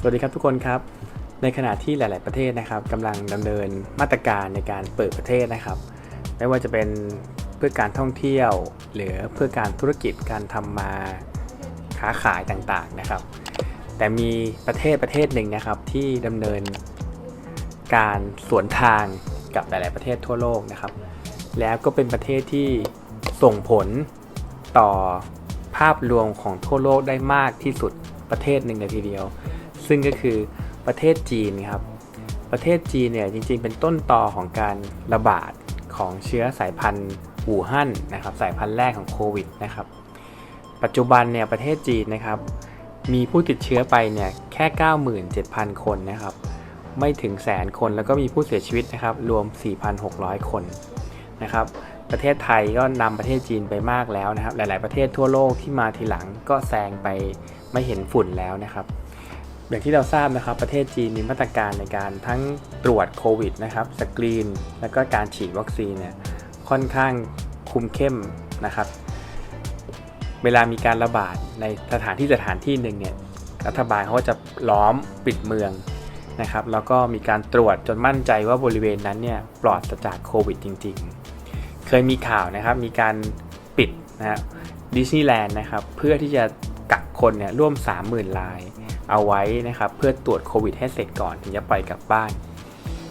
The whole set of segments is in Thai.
สวัสดีครับทุกคนครับ ในขณะที่หลาย ๆ ประเทศนะครับกำลังดำเนินมาตรการในการเปิดประเทศนะครับ ไม่ว่าจะเป็นเพื่อการท่องเที่ยว หรือเพื่อการธุรกิจการทำมาค้าขายต่าง ๆ นะครับ แต่มีประเทศประเทศหนึ่งนะครับที่ดำเนินการสวนทางกับหลาย ๆ ประเทศทั่วโลกนะครับ แล้วก็เป็นประเทศที่ส่งผลต่อภาพรวมของทั่วโลกได้มากที่สุดประเทศหนึ่งเลยทีเดียว ซึ่งก็คือประเทศจีนครับ ประเทศจีนเนี่ยจริงๆ เป็นต้นต่อของการระบาดของเชื้อสายพันธุ์อู่ฮั่นนะครับ สายพันธุ์แรกของโควิดนะครับ ปัจจุบันเนี่ยประเทศจีนนะครับ มีผู้ติดเชื้อไปเนี่ยแค่ 97,000 คนนะครับ ไม่ถึงแสนคนแล้วก็มีผู้เสียชีวิตนะครับ รวม 4,600 คนนะครับประเทศไทยก็นำประเทศจีนไปมากแล้วนะครับ หลาย ๆ ประเทศทั่วโลกที่มาทีหลังก็แซงไปไม่เห็นฝุ่นแล้วนะครับ อย่างที่เราทราบนะครับประเทศจีนมีมาตรการในการทั้งตรวจโควิดนะครับสกรีน แล้วก็การฉีดวัคซีนเนี่ยค่อนข้างคุมเข้มนะครับ เวลามีการระบาดในสถานที่สถานที่หนึ่งเนี่ยรัฐบาลเขาจะล้อมปิดเมืองนะครับ แล้วก็มีการตรวจจนมั่นใจว่าบริเวณนั้นเนี่ยปลอดจากโควิดจริง ๆ เคยมีข่าวนะครับมีการปิดนะครับดิสนีย์แลนด์นะครับเพื่อที่จะกักคนเนี่ยร่วม 30,000ราย เอาไว้นะครับเพื่อตรวจโควิดให้เสร็จก่อนถึงจะปล่อยกลับบ้าน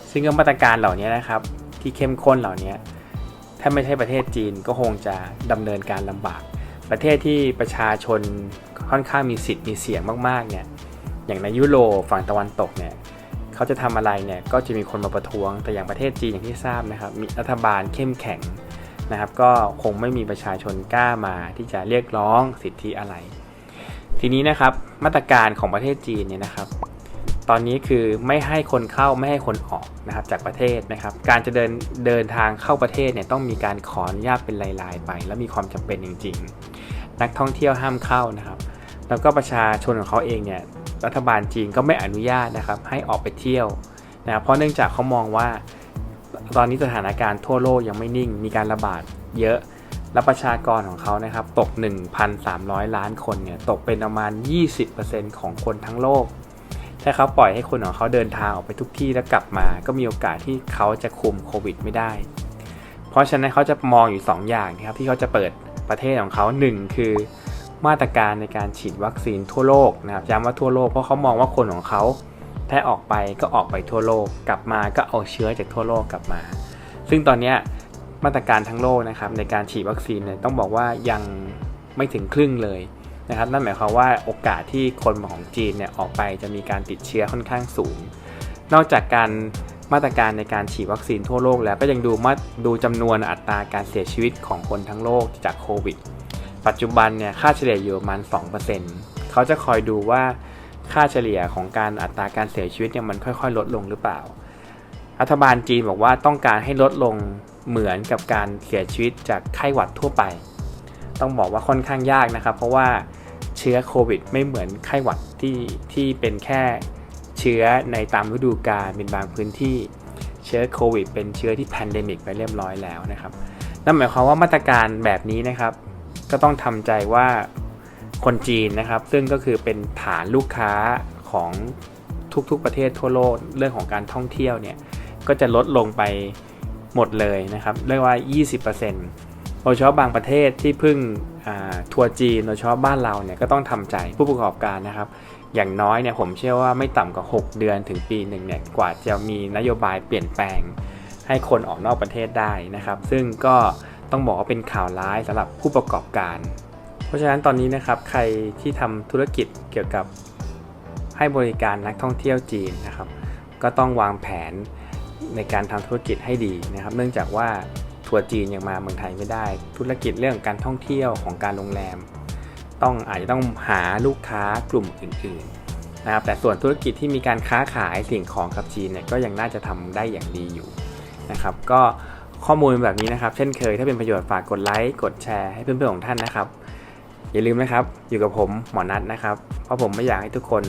ซึ่งมาตรการเหล่านี้นะครับ ที่เข้มข้นเหล่านี้ถ้าไม่ใช่ประเทศจีนก็คงจะดำเนินการลำบาก ประเทศที่ประชาชนค่อนข้างมีสิทธิ์มีเสียงมากๆเนี่ยอย่างในยุโรปฝั่งตะวันตกเนี่ยเขาจะทำอะไรเนี่ยก็จะมีคนมาประท้วง แต่อย่างประเทศจีนอย่างที่ทราบนะครับ มีรัฐบาลเข้มแข็งนะครับ ก็คงไม่มีประชาชนกล้ามาที่จะเรียกร้องสิทธิอะไร ทีนี้นะครับมาตรการของประเทศจีนเนี่ยนะครับตอนนี้คือไม่ให้คนเข้าไม่ให้คนออกนะครับจากประเทศนะครับ การจะเดินเดินทางเข้าประเทศเนี่ยต้องมีการขออนุญาตเป็นลายๆไป แล้วมีความจำเป็นจริง ๆ นักท่องเที่ยวห้ามเข้านะครับ แล้วก็ประชาชนของเขาเองเนี่ยรัฐบาลจีนก็ไม่อนุญาตนะครับให้ออกไปเที่ยวนะครับเพราะเนื่องจากเขามองว่า ตอนนี้สถานการณ์ทั่วโลกยังไม่นิ่ง มีการระบาดเยอะ และประชากรของเขานะครับตก 1,300 ล้านคนเนี่ยตกเป็นประมาณ 20%ของคนทั้งโลก ถ้าเขาปล่อยให้คนของเขาเดินทางออกไปทุกที่แล้วกลับมา ก็มีโอกาสที่เขาจะคุมโควิดไม่ได้ เพราะฉะนั้นเขาจะมองอยู่ 2 อย่างนะครับที่เขาจะเปิดประเทศของเขา 1 คือมาตรการในการฉีดวัคซีนทั่วโลกนะครับย้ำว่าทั่วโลกเพราะเขามองว่าคนของเขาถ้าออกไปก็ออกไปทั่วโลก กลับมาก็เอาเชื้อจากทั่วโลกกลับมา ซึ่งตอนนี้ มาตรการทั้งโลกนะครับในการฉีดวัคซีนเนี่ยต้องบอกว่ายังไม่ถึงครึ่งเลยนะครับนั่นหมายความว่าโอกาสที่คนของจีนเนี่ยออกไปจะมีการติดเชื้อค่อนข้างสูง นอกจากการมาตรการในการฉีดวัคซีนทั่วโลกแล้วก็ยังดูมาดูจำนวนอัตราการเสียชีวิตของคนทั้งโลกจากโควิด ปัจจุบันเนี่ยค่าเฉลี่ยอยู่ประมาณ 2%เขาจะคอยดูว่าค่าเฉลี่ยของการอัตราการเสียชีวิตเนี่ยมันค่อยๆ ลดลงหรือเปล่า รัฐบาลจีนบอกว่าต้องการให้ลดลง เหมือนกับการเสียชีวิตจากไข้หวัดทั่วไป ต้องบอกว่าค่อนข้างยากนะครับ เพราะว่าเชื้อโควิด ไม่เหมือนไข้หวัดที่ที่เป็นแค่เชื้อในตามฤดูกาลเป็นบางพื้นที่เชื้อโควิด เป็นเชื้อที่แพนเดมิกไปเรียบร้อยแล้วนะครับนั่นหมายความว่ามาตรการแบบนี้นะครับ ก็ต้องทำใจว่าคนจีนนะครับ ซึ่งก็คือเป็นฐานลูกค้าของทุกๆประเทศทั่วโลกเรื่องของการท่องเที่ยวเนี่ยก็จะลดลงไป หมดเลยนะครับ เรียกว่า 20%โดยเฉพาะบางประเทศที่เพิ่งทัวร์จีนโดยเฉพาะบ้านเราเนี่ยก็ต้องทำใจผู้ประกอบการนะครับ อย่างน้อยเนี่ยผมเชื่อว่าไม่ต่ำกว่า 6 เดือนถึงปีหนึ่งเนี่ยกว่าจะมีนโยบายเปลี่ยนแปลง ให้คนออกนอกประเทศได้นะครับ ซึ่งก็ต้องบอกว่าเป็นข่าวร้ายสำหรับผู้ประกอบการ เพราะฉะนั้นตอนนี้นะครับใครที่ทำธุรกิจเกี่ยวกับให้บริการนักท่องเที่ยวจีนนะครับ ก็ต้องวางแผน ในการทำธุรกิจให้ดีนะครับ เนื่องจากว่าทัวร์จีนยังมาเมืองไทยไม่ได้ ธุรกิจเรื่องการท่องเที่ยวของการโรงแรม ต้องอาจจะต้องหาลูกค้ากลุ่มอื่นๆนะครับแต่ส่วนธุรกิจที่มีการค้าขายสิ่งของกับจีนเนี่ยก็ยังน่าจะทำได้อย่างดีอยู่นะครับ ก็ข้อมูลแบบนี้นะครับ เช่นเคยถ้าเป็นประโยชน์ฝากกดไลค์กดแชร์ให้เพื่อนๆของท่านนะครับ อย่าลืมนะครับ อยู่กับผมหมอนัทนะครับ เพราะผมไม่อยากให้ทุกคน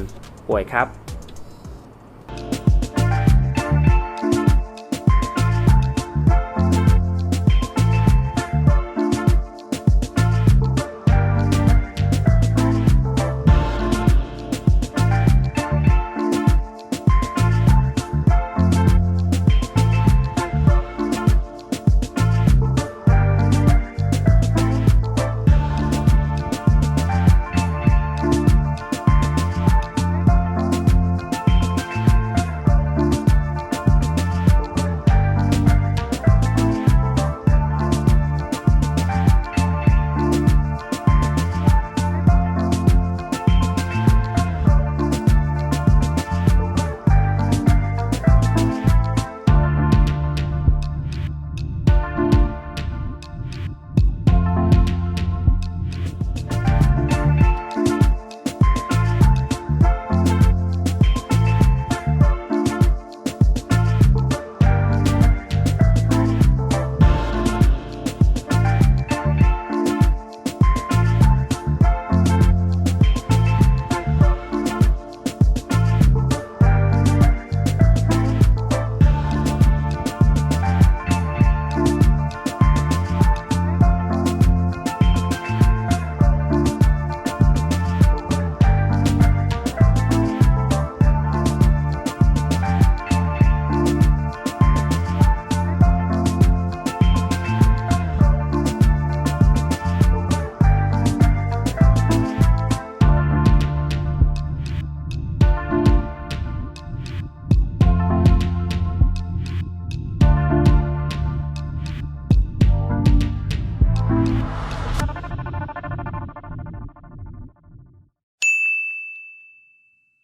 ป่วยครับ